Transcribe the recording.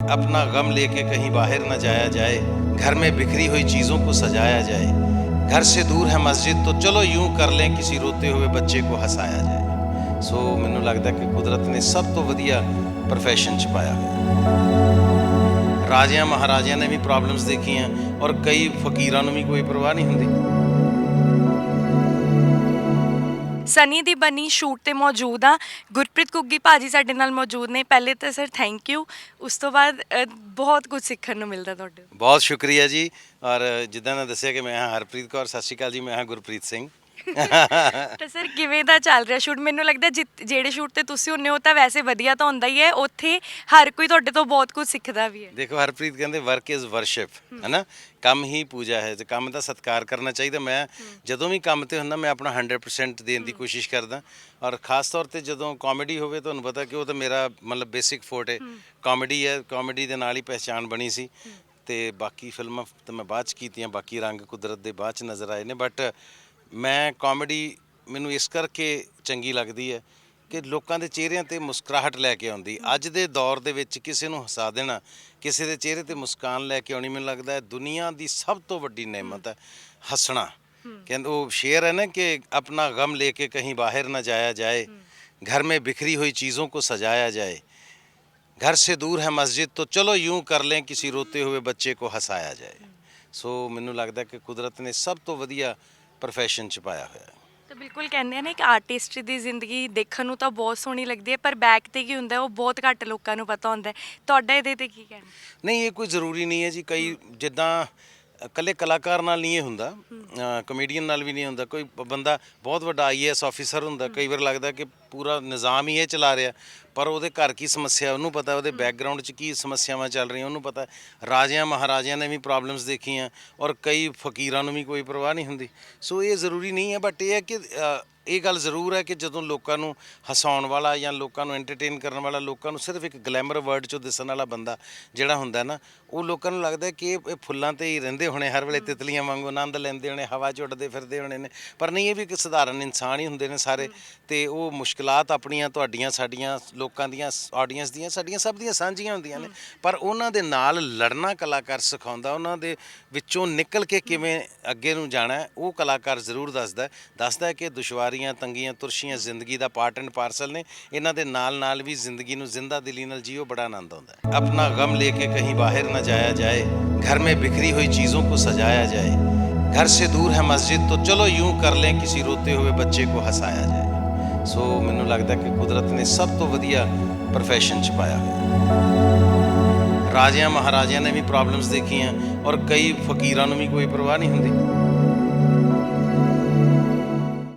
अपना गम लेके कहीं बाहर न जाया जाए घर में बिखरी हुई चीज़ों को सजाया जाए घर से दूर है मस्जिद तो चलो यूं कर लें किसी रोते हुए ਬੱਚੇ को ਹਸਾਇਆ ਜਾਏ ਸੋ ਮੈਨੂੰ ਲੱਗਦਾ ਕਿ ਕੁਦਰਤ ਨੇ ਸਭ ਤੋਂ ਵਧੀਆ profession ਚ ਪਾਇਆ ਹੋਇਆ ਰਾਜਿਆਂ ਮਹਾਰਾਜਿਆਂ ਨੇ ਵੀ ਪ੍ਰੋਬਲਮਸ ਦੇਖੀਆਂ ਔਰ ਕਈ ਫਕੀਰਾਂ ਨੂੰ ਵੀ ਕੋਈ ਪਰਵਾਹ ਨਹੀਂ ਹੁੰਦੀ ਸਨੀ ਦੀ ਬਣੀ ਸ਼ੂਟ ਤੇ ਮੌਜੂਦ ਆ ਗੁਰਪ੍ਰੀਤ ਕੁੱਗੀ ਭਾਜੀ ਸਾਡੇ ਨਾਲ ਮੌਜੂਦ ਨੇ। ਪਹਿਲੇ ਤਾਂ ਸਰ ਥੈਂਕ ਯੂ ਉਸ ਤੋਂ ਬਾਅਦ ਅ, ਬਹੁਤ ਕੁਝ ਸਿੱਖਣ ਨੂੰ ਮਿਲਦਾ ਤੁਹਾਡੇ। ਬਹੁਤ ਸ਼ੁਕਰੀਆ ਜੀ। ਔਰ ਜਿੱਦਾਂ ਮੈਂ ਦੱਸਿਆ ਕਿ ਮੈਂ ਹਾਂ ਹਰਪ੍ਰੀਤ ਕੌਰ ਸਤਿ ਸ਼੍ਰੀ ਅਕਾਲ ਜੀ। ਮੈਂ ਹਾਂ ਗੁਰਪ੍ਰੀਤ ਸਿੰਘ। ਤਾਂ ਸਰ ਕਿਵੇਂ ਦਾ ਚੱਲ ਰਿਹਾ ਸ਼ੂਟ? ਮੈਨੂੰ ਲੱਗਦਾ ਜਿ- ਜਿਹੜੇ ਸ਼ੂਟ ਤੇ ਤੁਸੀਂ ਹੁੰਨੇ ਹੋ ਤਾਂ ਵੈਸੇ ਵਧੀਆ ਤਾਂ ਹੁੰਦਾ ਹੀ ਹੈ। ਉੱਥੇ ਹਰ ਕੋਈ ਤੁਹਾਡੇ ਤੋਂ ਬਹੁਤ ਕੁਝ ਸਿੱਖਦਾ ਵੀ ਹੈ। ਦੇਖੋ ਹਰਪ੍ਰੀਤ ਕਹਿੰਦੇ ਵਰਕ ਇਜ਼ ਵਰਸ਼ਿਪ ਹੈਨਾ? ਕੰਮ ਹੀ ਪੂਜਾ ਹੈ ਤੇ ਕੰਮ ਦਾ ਸਤਿਕਾਰ ਕਰਨਾ ਚਾਹੀਦਾ। ਮੈਂ ਜਦੋਂ ਵੀ ਕੰਮ ਤੇ ਹੁੰਦਾ ਮੈਂ ਆਪਣਾ 100% ਦੇਣ ਦੀ ਕੋਸ਼ਿਸ਼ ਕਰਦਾ। ਔਰ ਖਾਸ ਤੌਰ ਤੇ ਜਦੋਂ ਕਾਮੇਡੀ ਹੋਵੇ ਤੁਹਾਨੂੰ ਪਤਾ ਕਿ ਉਹ ਤਾਂ ਮੇਰਾ ਮਤਲਬ ਬੇਸਿਕ ਫੋਰਟ ਹੈ। ਕਾਮੇਡੀ ਹੈ ਕਾਮੇਡੀ ਦੇ ਨਾਲ ਹੀ ਪਹਿਚਾਨ ਬਣੀ ਸੀ। ਤੇ ਬਾਕੀ ਫਿਲਮਾਂ ਤਾਂ ਮੈਂ ਬਾਅਦ ਚ ਕੀਤੀਆਂ ਬਾਕੀ ਰੰਗ ਕੁਦਰਤ ਦੇ ਬਾਅਦ ਚ ਨਜ਼ਰ ਆਏ ਨੇ। ਬਟ ਮੈਂ ਕਾਮੇਡੀ ਮੈਨੂੰ ਇਸ ਕਰਕੇ ਚੰਗੀ ਲੱਗਦੀ ਹੈ ਕਿ ਲੋਕਾਂ ਦੇ ਚਿਹਰਿਆਂ ਤੇ ਮੁਸਕਰਾਹਟ ਲੈ ਕੇ ਆਉਂਦੀ। ਅੱਜ ਦੇ ਦੌਰ ਦੇ ਵਿੱਚ ਕਿਸੇ ਨੂੰ ਹਸਾ ਦੇਣਾ, ਕਿਸੇ ਦੇ ਚਿਹਰੇ ਤੇ ਮੁਸਕਾਨ ਲੈ ਕੇ ਆਉਣੀ ਮੈਨੂੰ ਲੱਗਦਾ ਹੈ, ਦੁਨੀਆ ਦੀ ਸਭ ਤੋਂ ਵੱਡੀ ਨੇਮਤ ਹੈ, ਹੱਸਣਾ। ਕਹਿੰਦੇ ਉਹ ਸ਼ੇਰ ਹੈ ਨਾ ਕਿ ਆਪਣਾ ਗਮ ਲੈ ਕੇ ਕਹੀਂ ਬਾਹਰ ਨਾ ਜਾਇਆ ਜਾਏ, ਘਰ ਮੇ ਬਿਖਰੀ ਹੋਈ चीज़ों ਕੋ ਸਜਾਇਆ ਜਾਏ। ਘਰ ਸੇ ਦੂਰ ਹੈ ਮਸਜਿਦ तो ਚਲੋ ਯੂੰ ਕਰ लें ਕਿਸੇ ਰੋਤੇ ਹੋਏ ਬੱਚੇ ਕੋ ਹਸਾਇਆ ਜਾਏ। ਸੋ ਮੈਨੂੰ ਲੱਗਦਾ ਕਿ ਕੁਦਰਤ ਨੇ ਸਭ ਤੋਂ ਵਧੀਆ profession ਚ ਪਾਇਆ ਹੋਇਆ ਹੈ। ਤਾਂ ਬਿਲਕੁਲ ਕਹਿੰਦੇ ਆ ਨਾ ਕਿ ਆਰਟਿਸਟ ਦੀ ਜ਼ਿੰਦਗੀ ਦੇਖਣ ਨੂੰ ਤਾਂ ਬਹੁਤ ਸੋਹਣੀ ਲੱਗਦੀ ਹੈ ਪਰ ਬੈਕ ਤੇ ਕੀ ਹੁੰਦਾ ਹੈ, ਉਹ ਬਹੁਤ ਘੱਟ ਲੋਕਾਂ ਨੂੰ ਪਤਾ ਹੁੰਦਾ ਹੈ। ਤੁਹਾਡਾ ਇਹਦੇ ਤੇ ਕੀ ਕਹਿਣਾ? ਨਹੀਂ ਇਹ ਕੋਈ ਜ਼ਰੂਰੀ ਨਹੀਂ ਹੈ ਜੀ ਕਈ ਜਿੱਦਾਂ ਇਕੱਲੇ ਕਲਾਕਾਰ ਨਾਲ ਨਹੀਂ ਇਹ ਹੁੰਦਾ ਕਮੇਡੀਅਨ ਨਾਲ ਵੀ ਨਹੀਂ ਹੁੰਦਾ। ਕੋਈ ਬ- ਬੰਦਾ ਬਹੁਤ ਵੱਡਾ ਆਈਏਐਸ ਆਫੀਸਰ ਹੁੰਦਾ ਕਈ ਵਾਰ ਲੱਗਦਾ ਕਿ ਪੂਰਾ ਨਿਜ਼ਾਮ ਹੀ ਇਹ ਚਲਾ ਰਿਹਾ। ਪਰ ਉਹਦੇ ਘਰ ਕੀ ਸਮੱਸਿਆ ਉਹਨੂੰ ਪਤਾ ਉਹਦੇ ਬੈਕਗ੍ਰਾਉਂਡ 'ਚ ਕੀ ਸਮੱਸਿਆਵਾਂ ਚੱਲ ਰਹੀਆਂ ਉਹਨੂੰ ਪਤਾ। ਰਾਜਿਆਂ ਮਹਾਰਾਜਿਆਂ ਨੇ ਵੀ ਪ੍ਰੋਬਲਮਸ ਦੇਖੀਆਂ ਔਰ ਕਈ ਫਕੀਰਾਂ ਨੂੰ ਵੀ ਕੋਈ ਪਰਵਾਹ ਨਹੀਂ ਹੁੰਦੀ। ਸੋ ਇਹ ਜ਼ਰੂਰੀ ਨਹੀਂ ਹੈ ਬਟ ਇਹ ਹੈ ਕਿ ਇਹ ਗੱਲ ਜ਼ਰੂਰ ਹੈ ਕਿ ਜਦੋਂ ਲੋਕਾਂ ਨੂੰ ਹਸਾਉਣ ਵਾਲਾ ਜਾਂ ਲੋਕਾਂ ਨੂੰ ਐਂਟਰਟੇਨ ਕਰਨ ਵਾਲਾ ਲੋਕਾਂ ਨੂੰ ਸਿਰਫ ਇੱਕ ਗਲੈਮਰ ਵਰਡ 'ਚੋਂ ਦਿਸਣ ਵਾਲਾ ਬੰਦਾ ਜਿਹੜਾ ਹੁੰਦਾ ਨਾ ਉਹ ਲੋਕਾਂ ਨੂੰ ਲੱਗਦਾ ਕਿ ਇਹ ਫੁੱਲਾਂ ਤੇ ਹੀ ਰਹਿੰਦੇ ਹੋਣੇ ਹਰ ਵੇਲੇ ਤਿਤਲੀਆਂ ਵਾਂਗੂ ਆਨੰਦ ਲੈਂਦੇ ਹੋਣੇ ਹਵਾ 'ਚ ਉੱਡਦੇ ਫਿਰਦੇ ਹੋਣੇ ਨੇ। ਪਰ ਨਹੀਂ ਇਹ ਵੀ ਇੱਕ ਸਧਾਰਨ ਇਨਸਾਨ ਹੀ ਹੁੰਦੇ ਨੇ ਸਾਰੇ ਤੇ ਉਹ ਮੁਸ਼ਕਲਾਤ ਆਪਣੀਆਂ ਤੁਹਾਡੀਆਂ ਸਾਡੀਆਂ ਲੋਕਾਂ ਦੀਆਂ ਆਡੀਅנס ਦੀਆਂ, ਸਾਡੀਆਂ ਸਭ ਦੀਆਂ ਸਾਂਝੀਆਂ ਹੁੰਦੀਆਂ ਨੇ। ਪਰ ਉਹਨਾਂ ਦੇ ਨਾਲ ਲੜਨਾ ਕਲਾਕਾਰ ਸਿਖਾਉਂਦਾ, ਉਹਨਾਂ ਦੇ ਵਿੱਚੋਂ ਨਿਕਲ ਕੇ ਕਿਵੇਂ ਅੱਗੇ ਨੂੰ ਜਾਣਾ ਉਹ ਕਲਾਕਾਰ ਜ਼ਰੂਰ ਦੱਸਦਾ ਦੱਸਦਾ ਕਿ ਦੁਸ਼ਵਾਰੀਆਂ, ਤੰਗੀਆਂ, ਤੁਰਸ਼ੀਆਂ ਜ਼ਿੰਦਗੀ ਦਾ ਪਾਰਟ ਐਂਡ ਪਾਰਸਲ ਨੇ। ਇਹਨਾਂ ਦੇ ਨਾਲ ਨਾਲ ਵੀ ਜ਼ਿੰਦਗੀ ਨੂੰ ਜ਼ਿੰਦਾ ਦਿਲੀ ਨਾਲ ਜੀਓ, ਬੜਾ ਆਨੰਦ ਆਉਂਦਾ ਆਪਣਾ ਗਮ ਲੈ ਕੇ ਕਹੀਂ ਬਾਹਰ ਨਾ ਜਾਇਆ ਜਾਏ, ਘਰ में ਬਿਖਰੀ ਹੋਈ चीज़ों को सजाया जाए घर से दूर है मस्जिद तो चलो यूं कर लें किसी रोते हुए बच्चे को हंसाया जाए ਸੋ ਮੈਨੂੰ ਲੱਗਦਾ ਕਿ ਕੁਦਰਤ ਨੇ ਸਭ ਤੋਂ ਵਧੀਆ profession ਚ ਪਾਇਆ ਹੋਇਆ ਰਾਜਿਆਂ ਮਹਾਰਾਜਿਆਂ ਨੇ ਵੀ ਪ੍ਰੋਬਲਮਸ ਦੇਖੀਆਂ ਔਰ ਕਈ ਫਕੀਰਾਂ ਨੂੰ ਵੀ ਕੋਈ ਪਰਵਾਹ ਨਹੀਂ ਹੁੰਦੀ।